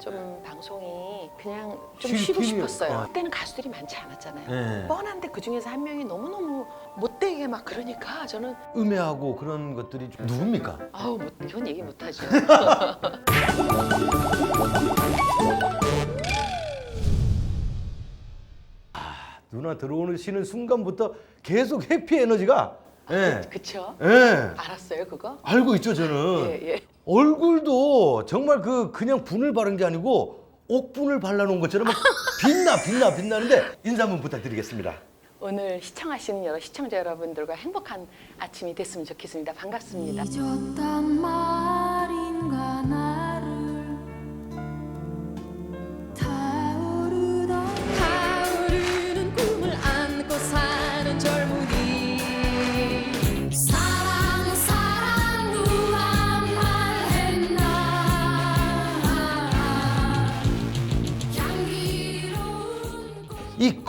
좀 방송이 그냥 좀 쉴 쉬고 틈이- 싶었어요. 아. 그때는 가수들이 많지 않았잖아요. 네. 뻔한데 그 중에서 한 명이 너무너무 못되게 막 그러니까 저는 음해하고 그런 것들이 좀 누굽니까? 아우 못, 이건 얘기 못하죠. 누나 들어오시는 순간부터 계속 해피 에너지가 예. 그쵸? 예. 알았어요 그거? 알고 있죠, 저는. 예, 예. 얼굴도 정말 그 그냥 분을 바른 게 아니고 옥분을 발라놓은 것처럼 막 빛나 빛나 빛나는데 인사 한번 부탁드리겠습니다. 오늘 시청하시는 여러 시청자 여러분들과 행복한 아침이 됐으면 좋겠습니다. 반갑습니다. 잊었단 말인가 나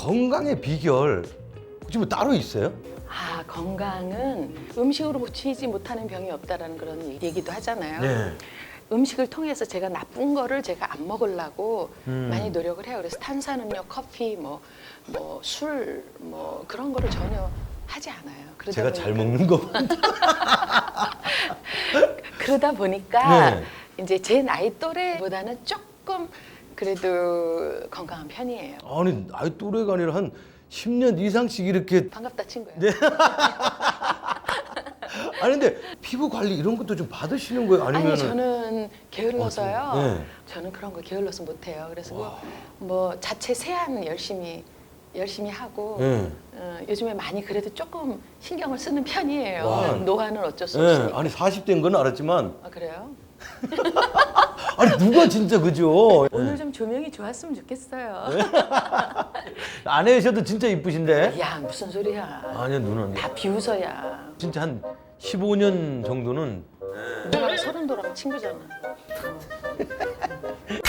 건강의 비결 혹시 뭐 따로 있어요? 아 건강은 음식으로 고치지 못하는 병이 없다라는 그런 얘기도 하잖아요. 네. 음식을 통해서 제가 나쁜 거를 제가 안 먹으려고 음. 많이 노력을 해요. 그래서 탄산음료, 커피, 뭐 뭐 술, 뭐 그런 거를 전혀 하지 않아요. 그러다 제가 보니까, 잘 먹는 거. 그러다 보니까 네. 이제 제 나이 또래보다는 조금 그래도 건강한 편이에요. 아니 나이 또래가 아니라 한 10년 이상씩 이렇게 반갑다 친구야. 네. 아니 근데 피부 관리 이런 것도 좀 받으시는 거예요? 아니면 아니 저는 게을러서요. 어, 저- 네. 저는 그런 거 게을러서 못해요. 그래서 뭐, 뭐 자체 세안 열심히 열심히 하고 네. 어, 요즘에 많이 그래도 조금 신경을 쓰는 편이에요. 와. 노화는 어쩔 수 네. 없으니까. 아니 40대인 건 알았지만 아 그래요? 아니 누가 진짜 그죠? 오늘 네. 좀 조명이 좋았으면 좋겠어요. 아내셔도 진짜 이쁘신데 야 무슨 소리야? 아니야 누나는 다 비웃어야. 진짜 한 15년 정도는 누나랑 서른 도랑 친구잖아.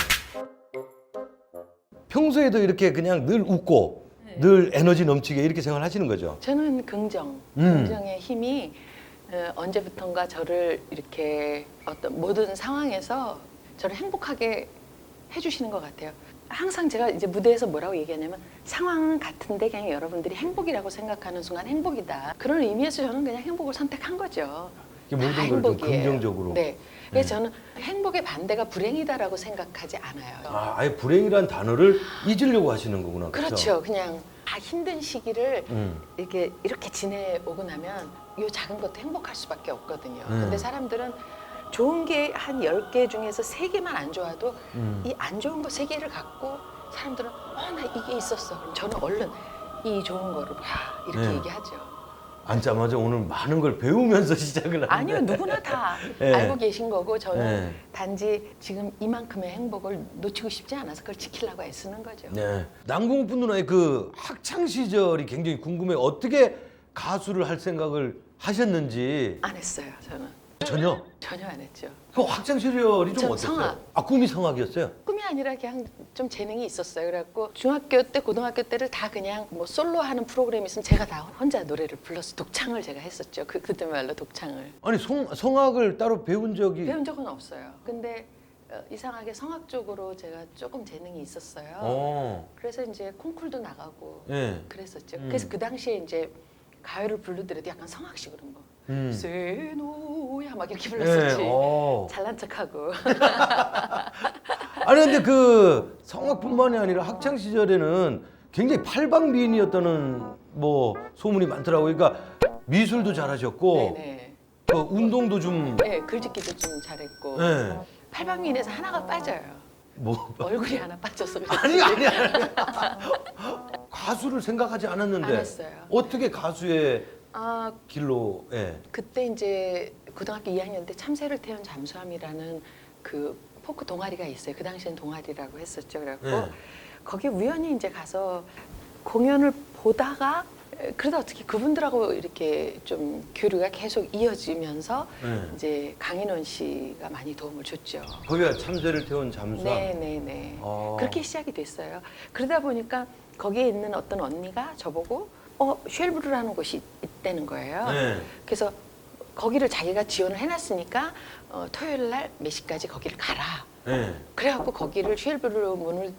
평소에도 이렇게 그냥 늘 웃고 네. 늘 에너지 넘치게 이렇게 생활하시는 거죠. 저는 긍정, 음. 긍정의 힘이 어, 언제부턴가 저를 이렇게 어떤 모든 상황에서 저를 행복하게 해주시는 것 같아요. 항상 제가 이제 무대에서 뭐라고 얘기하냐면 상황은 같은데 그냥 여러분들이 행복이라고 생각하는 순간 행복이다. 그런 의미에서 저는 그냥 행복을 선택한 거죠. 이게 모든 다 걸좀 행복이에요. 긍정적으로. 네. 그래서 네. 저는 행복의 반대가 불행이다라고 생각하지 않아요. 아, 아예 불행이란 단어를 잊으려고 하시는 거구나. 그렇죠. 그냥 아, 힘든 시기를 음. 이렇게 이렇게 지내오고 나면 이 작은 것도 행복할 수밖에 없거든요. 음. 근데 사람들은 좋은 게 한 10개 중에서 세개만 안 좋아도 음. 이 안 좋은 거 세개를 갖고 사람들은 어, 나 이게 있었어. 그럼 저는 얼른 이 좋은 거를 봐. 이렇게 네. 얘기하죠. 앉자마자 오늘 많은 걸 배우면서 시작을 하는데. 아니요. 누구나 다 네. 알고 계신 거고 저는 네. 단지 지금 이만큼의 행복을 놓치고 싶지 않아서 그걸 지키려고 애쓰는 거죠. 네. 남궁옥분 누나의 그 학창 시절이 굉장히 궁금해. 요 어떻게 가수를 할 생각을 하셨는지 안 했어요. 저는 전혀. 전혀 안 했죠. 그 학창 시절이 좀전 어땠어요? 성악. 아 꿈이 성악이었어요? 꿈이 아니라 그냥 좀 재능이 있었어요. 그래갖고 중학교 때, 고등학교 때를 다 그냥 뭐 솔로 하는 프로그램이 있으면 제가 다 혼자 노래를 불러서 독창을 제가 했었죠. 그 그때 말로 독창을 아니 성, 성악을 따로 배운 적이 배운 적은 없어요. 근데 어, 이상하게 성악 쪽으로 제가 조금 재능이 있었어요. 어. 그래서 이제 콩쿨도 나가고 예. 그랬었죠. 음. 그래서 그 당시에 이제 가요를 부르더라도 약간 성악식으로 뭐 음. 세노 야 막 이렇게 예. 불렀었지. 어. 잘난 척하고. 아니 근데 그 성악뿐만이 아니라 학창 시절에는 굉장히 팔방미인이었다는 뭐 소문이 많더라고요. 그러니까 미술도 잘하셨고 네네. 그 운동도 좀 네, 글짓기도 좀 잘했고. 예. 팔방미인에서 하나가 빠져요. 뭐 얼굴이 하나 빠져서 아니 아니 아니 가수를 생각하지 않았는데 안 했어요. 어떻게 가수의 아 길로 예. 그때 이제 고등학교 2학년 때 참새를 태운 잠수함이라는 그 포크 동아리가 있어요. 그 당시엔 동아리라고 했었죠. 그래갖고 네. 거기 우연히 이제 가서 공연을 보다가 에, 그러다 어떻게 그분들하고 이렇게 좀 교류가 계속 이어지면서 네. 이제 강인원 씨가 많이 도움을 줬죠. 거기가 참새를 태운 잠수함. 네네네. 어. 그렇게 시작이 됐어요. 그러다 보니까 거기에 있는 어떤 언니가 저보고 어 쉘브르라는 곳이 있다는 거예요. 네. 그래서 거기를 자기가 지원을 해놨으니까 어, 토요일 날 몇 시까지 거기를 가라. 네. 그래갖고 거기를 쉘브로 문을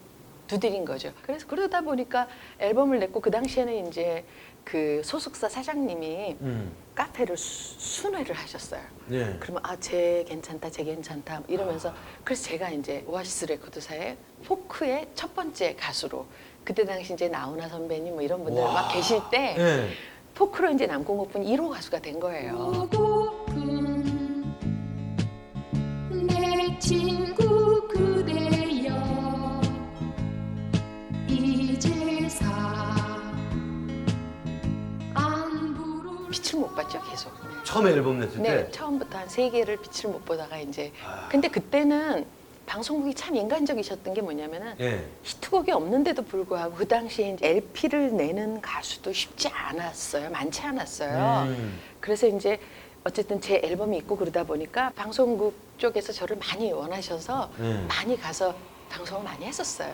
두드린 거죠. 그래서 그러다 보니까 앨범을 냈고 그 당시에는 이제 그 소속사 사장님이 음. 카페를 수- 순회를 하셨어요. 네. 그러면 아 쟤 괜찮다, 쟤 괜찮다 이러면서 그래서 제가 이제 오아시스 레코드사의 포크의 첫 번째 가수로 그때 당시 이제 나훈아 선배님 뭐 이런 분들 와. 막 계실 때 네. 포크로 이제 남궁오픈 1호 가수가 된 거예요. 내 친구 그대여 이제사 안부를 빛을 못 봤죠, 계속. 처음에 앨범 냈을 네, 때. 처음부터 한 세 개를 빛을 못 보다가 이제 아. 근데 그때는 방송국이 참 인간적이셨던 게 뭐냐면은 예. 히트곡이 없는데도 불구하고 그 당시에 이제 LP를 내는 가수도 쉽지 않았어요. 많지 않았어요. 음. 그래서 이제 어쨌든 제 앨범이 있고 그러다 보니까 방송국 쪽에서 저를 많이 원하셔서 음. 많이 가서 방송을 많이 했었어요.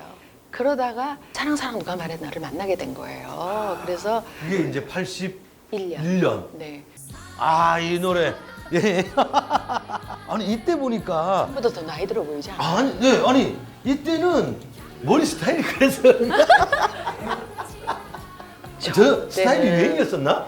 그러다가 사랑 사랑 누가 말했나를 만나게 된 거예요. 그래서 그게 이제 81년. 1년. 네. 아, 이 노래. 예. 아니, 이때 보니까 보다 더 나이 들어 보이지 않아요? 아니, 네, 아니 이때는 머리 스타일이 그래서 저 스타일이 유행이었었나?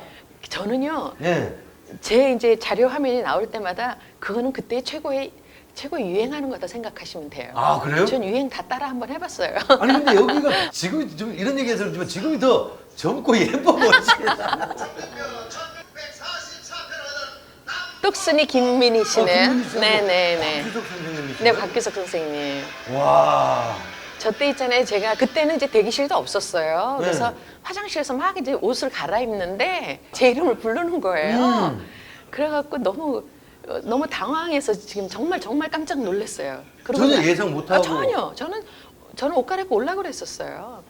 저는요. 예. 제 이제 자료 화면이 나올 때마다 그거는 그때 최고의 최고 유행하는 거다 생각하시면 돼요. 아 그래요? 전 유행 다 따라 한번 해봤어요. 아니 근데 여기가 지금 좀 이런 얘기해서 그렇지만 지금이 더 젊고 예뻐 보이지. 똑순이 김민희 씨네요. 어, 김민희 씨하고 네네네. 박규석 선생님이시죠? 네 박규석 선생님. 와. 저 때 있잖아요. 제가 그때는 이제 대기실도 없었어요. 그래서 네. 화장실에서 막 이제 옷을 갈아입는데 제 이름을 부르는 거예요. 음. 그래갖고 너무 어, 너무 당황해서 지금 정말 정말 깜짝 놀랐어요. 그러고 전혀 나- 예상 못하고. 아, 전혀. 저는 저는 옷 갈아입고 올라 그랬었어요.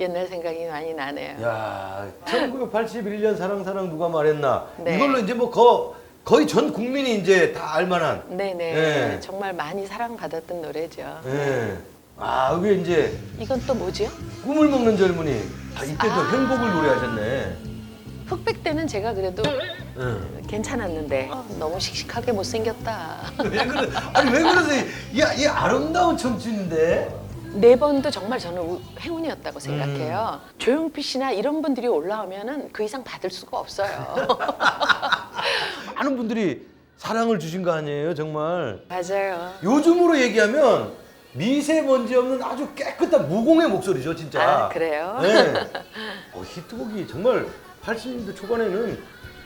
옛날 생각이 많이 나네요. 야, 1981년 사랑 사랑 누가 말했나? 네. 이걸로 이제 뭐 거, 거의 전 국민이 이제 다 알만한. 네네. 네. 정말 많이 사랑받았던 노래죠. 예. 아, 이게 이제 이건 또 뭐지요? 꿈을 먹는 젊은이. 아, 이때도 아. 행복을 노래하셨네. 흑백 때는 제가 그래도 응. 괜찮았는데 어, 너무 씩씩하게 못생겼다. 왜 그래? 아니 왜 그러세요? 이, 이 아름다운 청춘인데. 네 번도 정말 저는 우- 행운이었다고 생각해요. 음. 조용필 씨나 이런 분들이 올라오면은 그 이상 받을 수가 없어요. 많은 분들이 사랑을 주신 거 아니에요, 정말. 맞아요. 요즘으로 얘기하면 미세먼지 없는 아주 깨끗한 무공의 목소리죠, 진짜. 아, 그래요? 네. 어, 히트곡이 정말 80년대 초반에는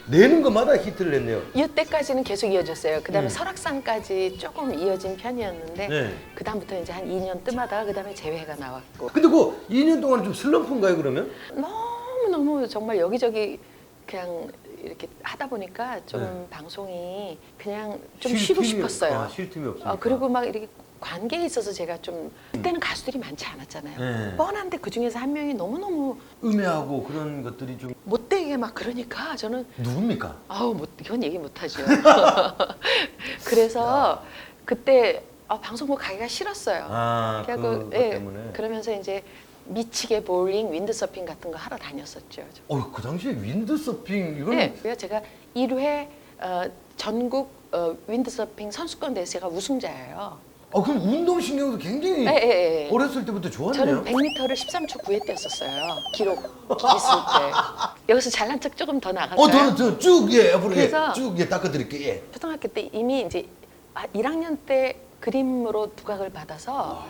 내는 것마다 히트를 냈네요. 이때까지는 계속 이어졌어요. 그다음에 음. 설악산까지 조금 이어진 편이었는데 네. 그다음부터 이제 한 2년 뜸하다가 그다음에 재회가 나왔고 근데 그 2년 동안 좀 슬럼프인가요, 그러면? 너무 너무 정말 여기저기 그냥 이렇게 하다 보니까 좀 네. 방송이 그냥 좀 쉴 쉬고 틈이- 싶었어요. 아, 쉴 틈이 없으니까. 아, 그리고 막 이렇게 관계에 있어서 제가 좀 그때는 가수들이 많지 않았잖아요. 네. 뻔한데 그 중에서 한 명이 너무 너무 음해하고 그런 것들이 좀 못 되게 막 그러니까 저는 누굽니까? 아우 못 이건 얘기 못하죠. 그래서 그때 아, 방송국 가기가 싫었어요. 아, 그래갖고, 그것 예, 때문에. 그러면서 이제 미치게 볼링, 윈드서핑 같은 거 하러 다녔었죠. 어, 그 당시에 윈드서핑 이건 네, 그래서 제가 1회 어, 전국 어, 윈드서핑 선수권 대회가 제가 우승자예요. 아, 그럼 운동신경도 굉장히 예, 예, 예. 어렸을 때부터 좋았네요. 저는 100m를 13초 9회 뛰었었어요. 기록 있을 때. 여기서 잘난 척 조금 더 나갈까요? 어, 저는 저쭉 예, 앞으로 예, 그래서- 쭉 예, 닦아드릴게요. 예. 초등학교 때 이미 이제 아, 1학년 때 그림으로 두각을 받아서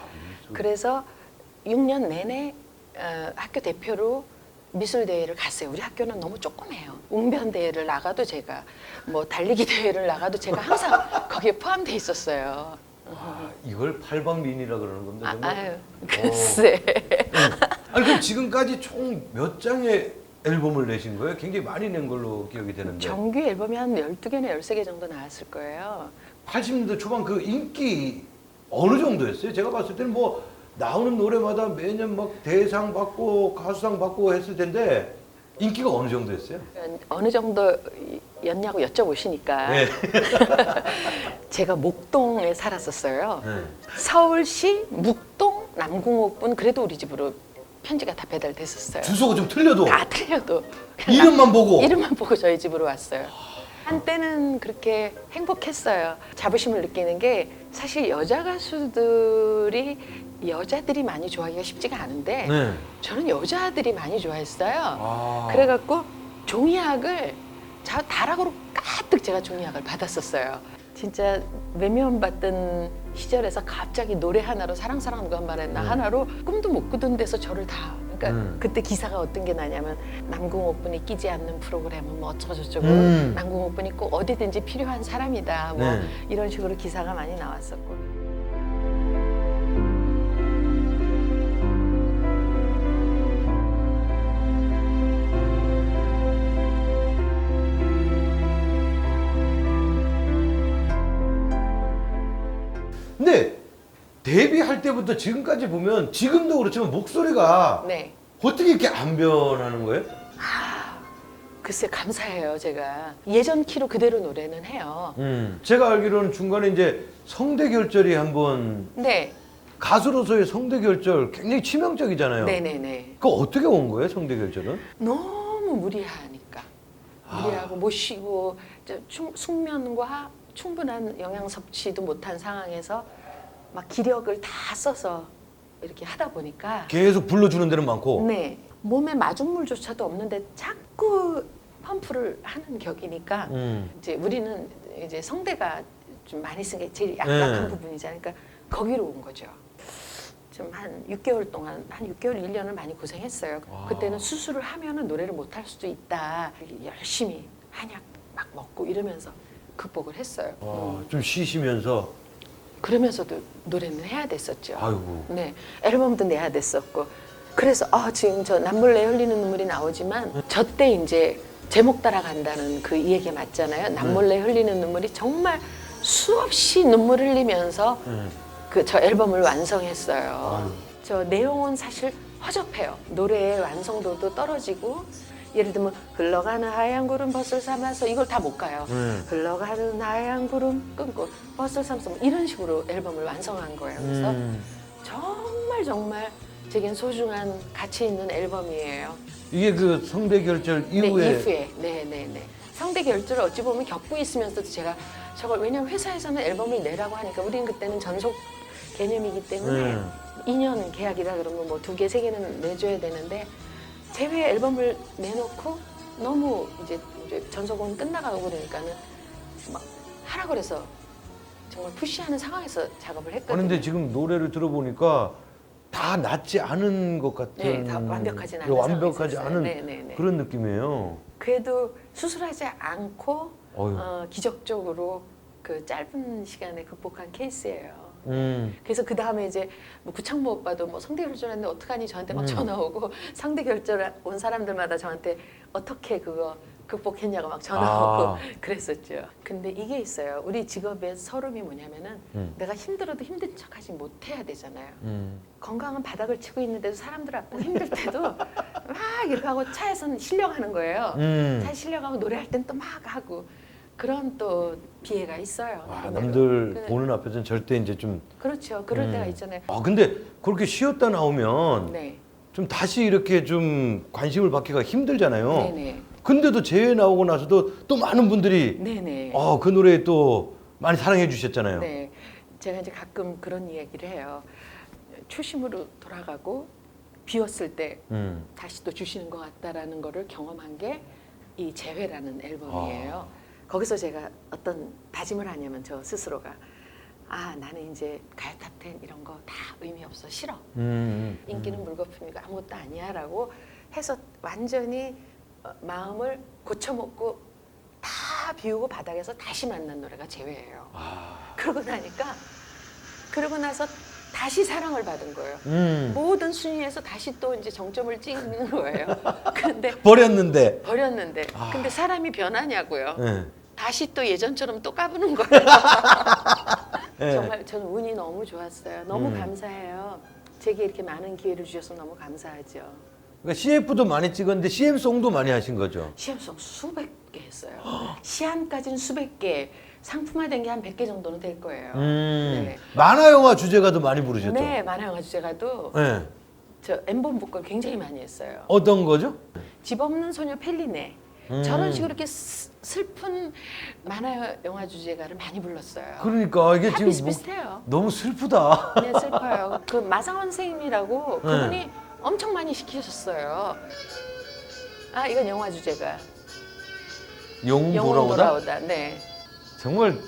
그래서 6년 내내 어, 학교 대표로 미술 대회를 갔어요. 우리 학교는 너무 조그매요. 웅변 대회를 나가도 제가 뭐 달리기 대회를 나가도 제가 항상 거기에 포함돼 있었어요. 아, 이걸 팔방미인이라 그러는 겁니다. 아, 정말. 아유, 글쎄. 아니 그럼 지금까지 총 몇 장의 앨범을 내신 거예요? 굉장히 많이 낸 걸로 기억이 되는데. 정규 앨범이 한 12개나 13개 정도 나왔을 거예요. 80년대 초반 그 인기 어느 정도였어요? 제가 봤을 때는 뭐 나오는 노래마다 매년 막 대상 받고 가수상 받고 했을 텐데 인기가 어느 정도였어요? 어느 정도 였냐고 여쭤보시니까 네. 제가 목동에 살았었어요. 네. 서울시 묵동 남궁호분 그래도 우리 집으로 편지가 다 배달됐었어요. 주소가 좀 틀려도 다 틀려도 그냥 이름만 보고 이름만 보고 저희 집으로 왔어요. 한때는 그렇게 행복했어요. 자부심을 느끼는 게 사실 여자 가수들이 여자들이 많이 좋아하기가 쉽지가 않은데 네. 저는 여자들이 많이 좋아했어요. 아. 그래갖고 종이학을 자, 다락으로 가득 제가 종이학을 받았었어요. 진짜 외면 받던 시절에서 갑자기 노래 하나로 사랑사랑 누가 말했나 음. 하나로 꿈도 못 꾸던 데서 저를 다 그러니까 음. 그때 기사가 어떤 게 나냐면 남궁옥분이 끼지 않는 프로그램은 뭐 어쩌고 저쩌고 음. 남궁옥분이 꼭 어디든지 필요한 사람이다 뭐 네. 이런 식으로 기사가 많이 나왔었고 데뷔할 때부터 지금까지 보면 지금도 그렇지만 목소리가 네 어떻게 이렇게 안 변하는 거예요? 글쎄 감사해요 제가 예전 키로 그대로 노래는 해요 음. 제가 알기로는 중간에 이제 성대 결절이 한번 네 가수로서의 성대 결절 굉장히 치명적이잖아요. 네네네 그거 어떻게 온 거예요, 성대 결절은? 너무 무리하니까 무리하고 못 쉬고 저 충- 숙면과 충분한 영양 섭취도 못한 상황에서 막 기력을 다 써서 이렇게 하다 보니까 계속 불러주는 데는 많고. 네 몸에 마중물조차도 없는데 자꾸 펌프를 하는 격이니까 음. 이제 우리는 이제 성대가 좀 많이 쓴 게 제일 네. 약한 부분이잖아요. 그러니까 거기로 온 거죠. 좀 한 6개월 동안 한 6개월 1년을 많이 고생했어요. 와. 그때는 수술을 하면은 노래를 못 할 수도 있다. 열심히 한약 막 먹고 이러면서 극복을 했어요. 아, 음. 좀 쉬시면서 그러면서도 노래는 해야 됐었죠. 아이고. 네, 앨범도 내야 됐었고. 그래서 아 지금 저 남몰래 흘리는 눈물이 나오지만 저 때 이제 제목 따라간다는 그이 얘기 맞잖아요. 남몰래 흘리는 눈물이 정말 수없이 눈물 흘리면서 네. 그저 앨범을 완성했어요. 아유. 저 내용은 사실 허접해요. 노래의 완성도도 떨어지고 예를 들면 흘러가는 하얀 구름 벗을 삼아서 이걸 다 못 가요. 네. 흘러가는 하얀 구름 끊고 벗을 삼아서 뭐 이런 식으로 앨범을 완성한 거예요. 그래서 음. 정말 정말 제겐 소중한 가치 있는 앨범이에요. 이게 그 성대 결절 이후에 네, 이후에 네 네네. 상대 결절을 어찌 보면 겪고 있으면서도 제가 저걸 왜냐면 회사에서는 앨범을 내라고 하니까 우리는 그때는 전속 개념이기 때문에 네. 2년 계약이다 그러면 뭐 두 개, 세 개는 내줘야 되는데 제외 앨범을 내놓고 너무 이제, 이제 전속은 끝나가고 그러니까는 막 하라 그래서 정말 푸시하는 상황에서 작업을 했거든요. 그런데 지금 노래를 들어보니까 다 낫지 않은 것 같은 네, 다 완벽하진 않은 완벽하지 상황이 있었어요. 않은 네, 네, 네. 그런 느낌이에요. 그래도 수술하지 않고 어휴. 어, 기적적으로 그 짧은 시간에 극복한 케이스예요. 음. 그래서 그 다음에 이제 뭐 구창모 오빠도 뭐 성대 결절했는데 어떡하니 저한테 막 음. 전화 오고 상대 결절 온 사람들마다 저한테 어떻게 그거 극복했냐고 막 전화 아. 오고 그랬었죠. 근데 이게 있어요. 우리 직업의 서름이 뭐냐면은 음. 내가 힘들어도 힘든 척 하지 못해야 되잖아요. 음. 건강은 바닥을 치고 있는데도 사람들 앞에 힘들 때도 막 이렇게 하고 차에서는 실려가는 거예요. 음. 차에 실려가고 노래할 땐 또 막 하고 그런 또 비애가 있어요. 와, 나름대로. 남들 네. 보는 앞에서는 절대 이제 좀. 그렇죠. 그럴 음. 때가 있잖아요. 아 근데 그렇게 쉬었다 나오면 네. 좀 다시 이렇게 좀 관심을 받기가 힘들잖아요. 네네. 근데도 제외 나오고 나서도 또 많은 분들이 네네. 아, 그 노래 또 많이 사랑해 주셨잖아요. 네. 제가 이제 가끔 그런 이야기를 해요. 초심으로 돌아가고 비웠을 때 음. 다시 또 주시는 것 같다라는 거를 경험한 게 이 재회라는 앨범이에요. 아. 거기서 제가 어떤 다짐을 하냐면 저 스스로가 아 나는 이제 가요 탑텐 이런 거 다 의미 없어 싫어. 음. 인기는 물거품이고 아무것도 아니야라고 해서 완전히 어, 마음을 고쳐먹고 다 비우고 바닥에서 다시 만난 노래가 재회예요. 아. 그러고 나니까 그러고 나서 다시 사랑을 받은 거예요. 음. 모든 순위에서 다시 또 이제 정점을 찍는 거예요. 근데 버렸는데. 버렸는데 아. 근데 사람이 변하냐고요. 네. 다시 또 예전처럼 또 까부는 거예요. 네. 정말 저는 운이 너무 좋았어요. 너무 음. 감사해요. 제게 이렇게 많은 기회를 주셔서 너무 감사하죠. 그러니까 CF도 많이 찍었는데 CM송도 많이 하신 거죠. 시험송 수백 개 했어요. 시안까지는 수백 개, 상품화된 게 한 100개 정도는 될 거예요. 음. 네. 만화 영화 주제가도 많이 부르셨죠. 네, 만화 영화 주제가도 네. 저 엠본 보컬 굉장히 많이 했어요. 어떤 거죠? 집 없는 소녀 펠리네. 음. 저런 식으로 이렇게 스- 슬픈 만화 영화 주제가를 많이 불렀어요. 그러니까 이게 다 지금 뭐 비슷비슷해요. 너무 슬프다. 네, 슬퍼요. 그 마상원 선생님이라고 네. 그분이 엄청 많이 시키셨어요. 아, 이건 영화 주제가. 용 영혼 돌아오다. 돌아오다. 네. 정말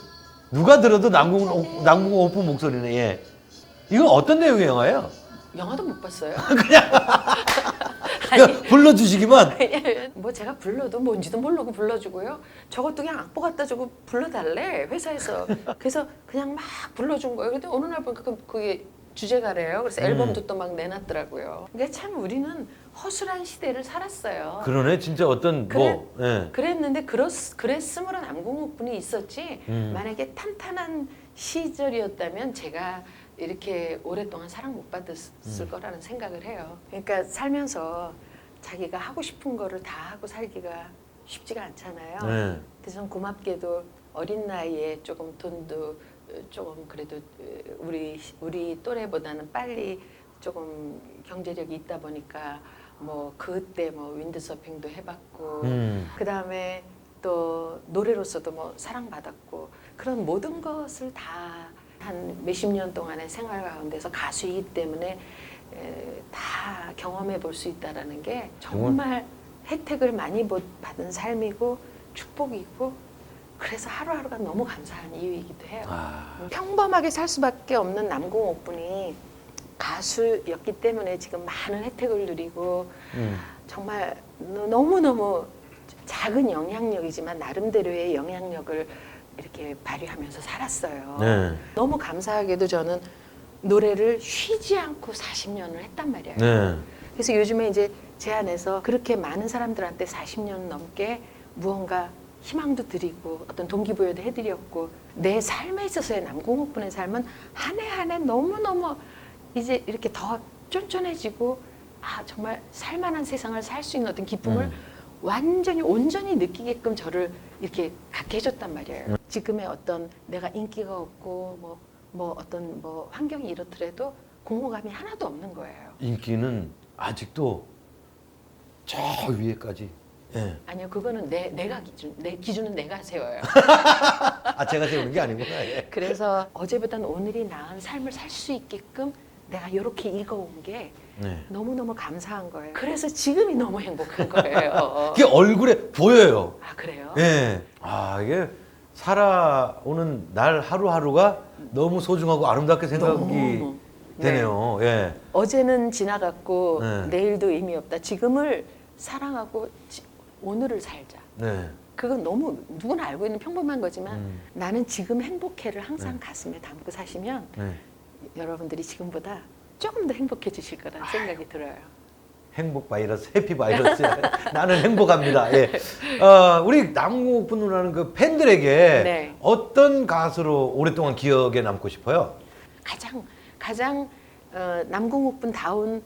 누가 들어도 남궁 오- 남궁 오픈 목소리네. 예. 이건 어떤 내용의 영화예요? 영화도 못 봤어요. 그냥 불러주시기만. 뭐 제가 불러도 뭔지도 모르고 불러주고요. 저것도 그냥 악보 갖다 주고 불러달래 회사에서. 그래서 그냥 막 불러준 거예요. 근데 어느 날 보니까 그- 그게 주제가래요. 그래서 음. 앨범도 또 막 내놨더라고요. 그러니까 참 우리는 허술한 시대를 살았어요. 그러네. 진짜 어떤 뭐. 예. 그랬는데 그렇, 그랬으므로 남궁옥분이 있었지 음. 만약에 탄탄한 시절이었다면 제가 이렇게 오랫동안 사랑 못 받았을 음. 거라는 생각을 해요. 그러니까 살면서 자기가 하고 싶은 거를 다 하고 살기가 쉽지가 않잖아요. 네. 그래서 전 고맙게도 어린 나이에 조금 돈도 조금 그래도 우리 우리 또래보다는 빨리 조금 경제력이 있다 보니까 뭐 그때 뭐 윈드서핑도 해봤고 음. 그 다음에 또 노래로서도 뭐 사랑받았고 그런 모든 것을 다 한 몇십 년 동안의 생활 가운데서 가수이기 때문에 에, 다 경험해 볼 수 있다라는 게 정말 혜택을 많이 못 받은 삶이고 축복이고 그래서 하루하루가 너무 감사한 이유이기도 해요. 아. 평범하게 살 수밖에 없는 남궁옥 분이 가수였기 때문에 지금 많은 혜택을 누리고 음. 정말 너무너무 작은 영향력이지만 나름대로의 영향력을 이렇게 발휘하면서 살았어요. 네. 너무 감사하게도 저는 노래를 쉬지 않고 40년을 했단 말이에요. 네. 그래서 요즘에 이제 제 안에서 그렇게 많은 사람들한테 40년 넘게 무언가 희망도 드리고 어떤 동기부여도 해드렸고 내 삶에 있어서의 남궁옥분의 삶은 한 해 한 해 너무너무 이제 이렇게 더 쫀쫀해지고 아 정말 살만한 세상을 살 수 있는 어떤 기쁨을 음. 완전히 온전히 느끼게끔 저를 이렇게 갖게 해줬단 말이에요. 지금의 어떤 내가 인기가 없고 뭐, 뭐 어떤 뭐 환경이 이렇더라도 공허감이 하나도 없는 거예요. 인기는 아직도 저 위에까지. 예. 아니요, 그거는 내 내가 기준, 내 기준은 내가 세워요. 아 제가 세우는 게 아니구나. 예. 그래서 어제보다는 오늘이 나은 삶을 살 수 있게끔 내가 이렇게 읽어온 게 네. 너무 너무 감사한 거예요. 그래서 지금이 너무 행복한 거예요. 그게 얼굴에 보여요. 아 그래요? 예. 아 이게 살아오는 날 하루하루가 너무 소중하고 아름답게 생각이 너무. 되네요. 예. 어제는 지나갔고 네. 내일도 의미 없다. 지금을 사랑하고 지- 오늘을 살자. 네. 그건 너무 누구나 알고 있는 평범한 거지만 음. 나는 지금 행복해를 항상 네. 가슴에 담고 사시면 네. 여러분들이 지금보다 조금 더 행복해지실 거라는 생각이 들어요. 행복 바이러스, 해피 바이러스. 나는 행복합니다. 예. 어, 우리 남궁옥분 누나는 그 팬들에게 네. 어떤 가수로 오랫동안 기억에 남고 싶어요? 가장 가장 어, 남궁옥분 다운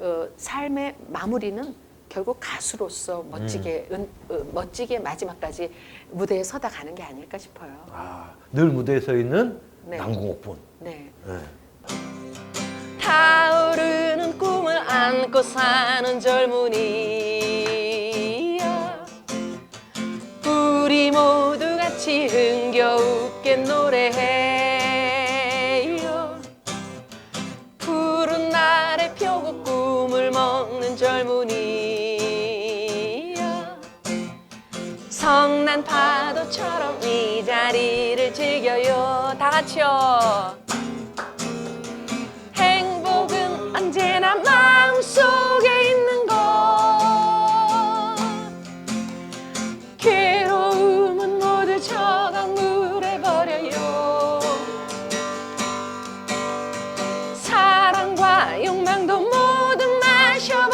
어, 삶의 마무리는 결국 가수로서 멋지게 은, 어, 멋지게 마지막까지 무대에 서다 가는 게 아닐까 싶어요. 아, 늘 무대에 서 있는 네. 남궁옥분. 네. 예. 타오르는 꿈을 안고 사는 젊은이야 우리 모두 같이 흥겨웃게 노래해요. 푸른 날에 펴고 꿈을 먹는 젊은이야 성난 파도처럼 이 자리를 즐겨요. 다 같이요 show.